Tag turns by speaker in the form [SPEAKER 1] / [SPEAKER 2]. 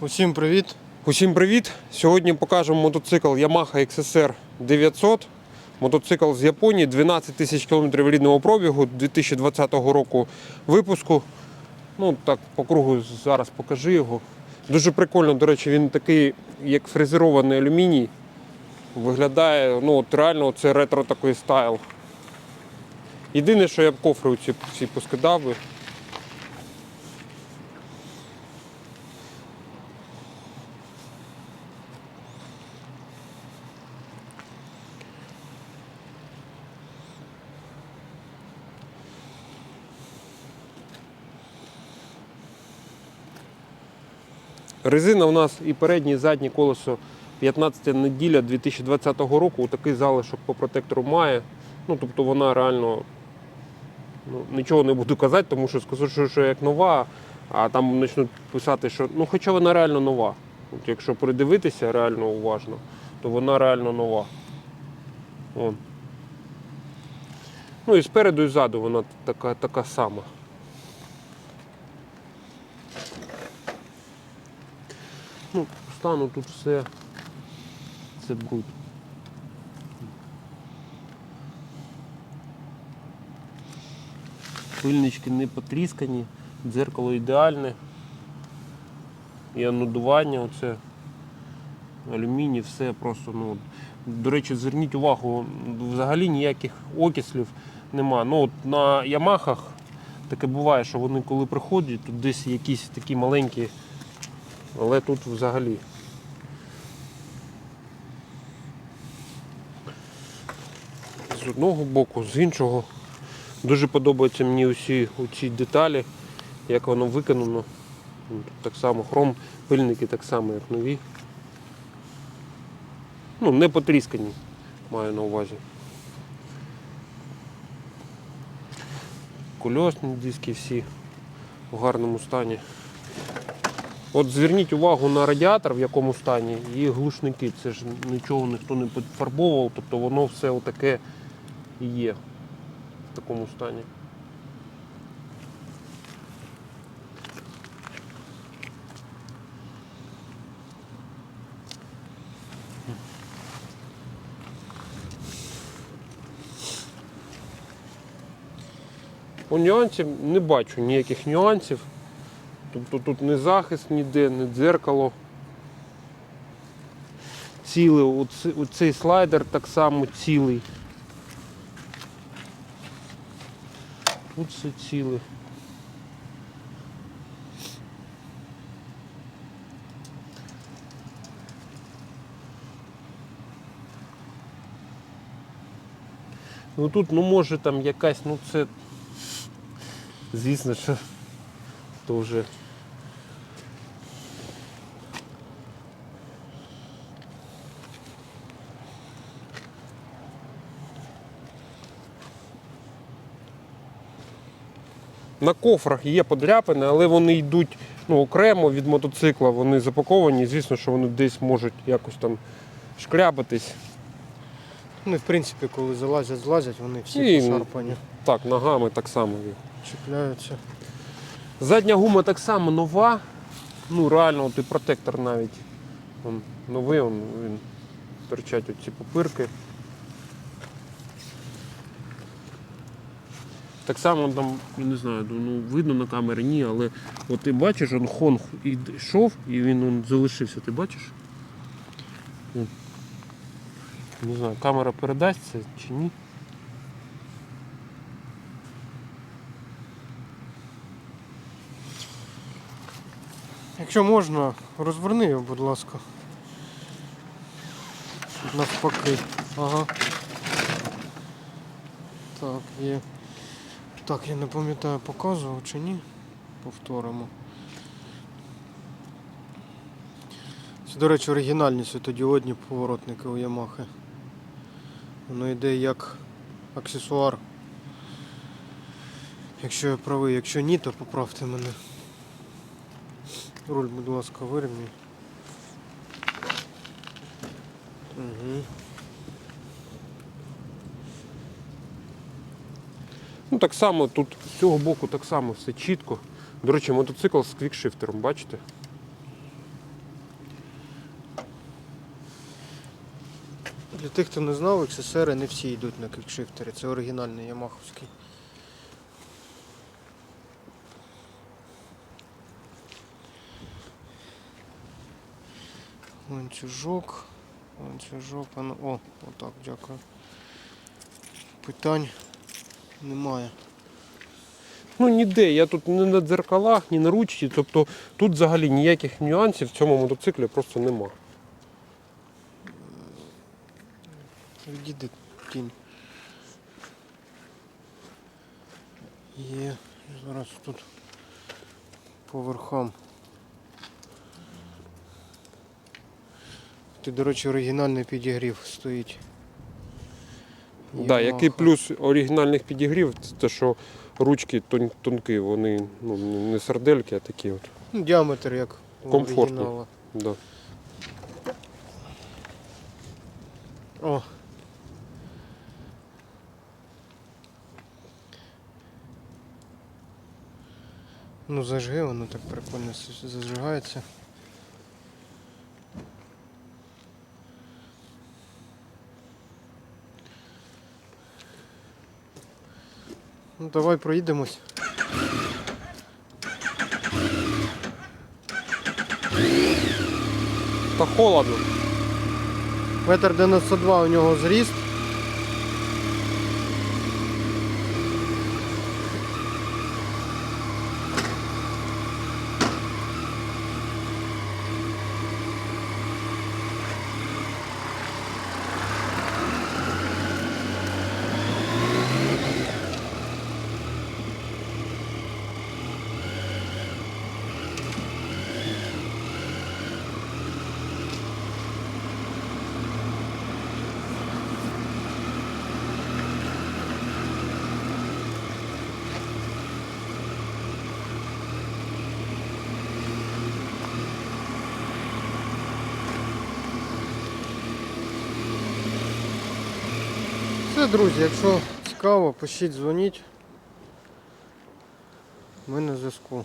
[SPEAKER 1] Усім привіт!
[SPEAKER 2] Усім привіт! Сьогодні покажемо мотоцикл Yamaha XSR 900. Мотоцикл з Японії, 12 тисяч кілометрів рідного пробігу 2020 року випуску. Ну так, по кругу зараз покажи його. Дуже прикольно, до речі, він такий, як фрезерований алюміній. Виглядає, ну от реально це ретро такий стайл. Єдине, що я б кофри всі поскидав би. Резина у нас і переднє, і заднє колесо 15 неділя 2020 року. Такий залишок по протектору має. Ну, тобто вона реально ну, нічого не буду казати, тому що скажу, що, що як нова, а там почнуть писати, що ну хоча вона реально нова. От якщо придивитися реально уважно, то вона реально нова. Вон. Ну і спереду і ззаду вона така, така сама. Ну, стану тут все. Це бруд. Пильнички не потріскані, дзеркало ідеальне. І анодування, оце алюміній, все просто, ну. До речі, зверніть увагу, взагалі ніяких окислів нема. Ну, от на Ямахах таке буває, що вони коли приходять, тут десь якісь такі маленькі але тут взагалі. З одного боку, з іншого. Дуже подобаються мені усі ці деталі, як воно виконано. Тут так само хром, пильники так само, як нові. Ну, не потріскані, маю на увазі. Кольосні диски всі в гарному стані. От зверніть увагу на радіатор, в якому стані, і глушники. Це ж нічого ніхто не підфарбовував, тобто воно все отаке і є в такому стані. У нюансів не бачу ніяких нюансів. Тобто тут не захист ніде, не дзеркало. Цілий, оцей, слайдер так само цілий. Тут все ціле. Ну тут, ну може там якась, ну це, звісно, що то вже На кофрах є подряпини, але вони йдуть ну, окремо від мотоцикла, вони запаковані. Звісно, що вони десь можуть якось там шкрябатись.
[SPEAKER 1] Ну, і в принципі, коли залазять, злазять, вони всі
[SPEAKER 2] І-
[SPEAKER 1] пошарпані,
[SPEAKER 2] Так, ногами так само.
[SPEAKER 1] чіпляються.
[SPEAKER 2] Задня гума так само нова. Ну, реально, от і протектор навіть. Он, новий, он, він торчать оці попирки. Так само там, я не знаю, ну видно на камері, ні, але от ти бачиш, он хон йшов і він он, залишився, ти бачиш? Не знаю, камера передасть це чи ні.
[SPEAKER 1] Якщо можна, розверни його, будь ласка. Навпаки. Ага. Так, є. Так, я не пам'ятаю, показував чи ні. Повторимо. Це, до речі, оригінальні світодіодні поворотники у Ямахи. Воно йде як аксесуар. Якщо я правий, якщо ні, то поправте мене. Руль, будь ласка, вирівняй. Угу.
[SPEAKER 2] Ну Так само тут з цього боку так само все чітко. До речі, мотоцикл з квікшифтером, бачите?
[SPEAKER 1] Для тих, хто не знав, XSR не всі йдуть на квікшифтери, це оригінальний ямаховський. Ланцюжок. Ланцюжок. а ну- О, отак, дякую. Питань немає.
[SPEAKER 2] Ну ніде, я тут ні на дзеркалах, ні на ручці. Тобто тут взагалі ніяких нюансів в цьому мотоциклі просто нема.
[SPEAKER 1] Відійди тінь. Є. Зараз тут по верхам. Ти, до речі, оригінальний підігрів стоїть.
[SPEAKER 2] Да, який плюс оригінальних підігрів, це те, що ручки тон- тонкі, вони ну, не сардельки, а такі от.
[SPEAKER 1] Ну, Діаметр як у оригінала.
[SPEAKER 2] Да.
[SPEAKER 1] О. Ну зажги, воно так прикольно с- зажигається. Ну давай проїдемось.
[SPEAKER 2] Та холодно.
[SPEAKER 1] Метр 92 у нього зріст. Все, друзі, якщо цікаво, пишіть, дзвоніть. Ми на зв'язку.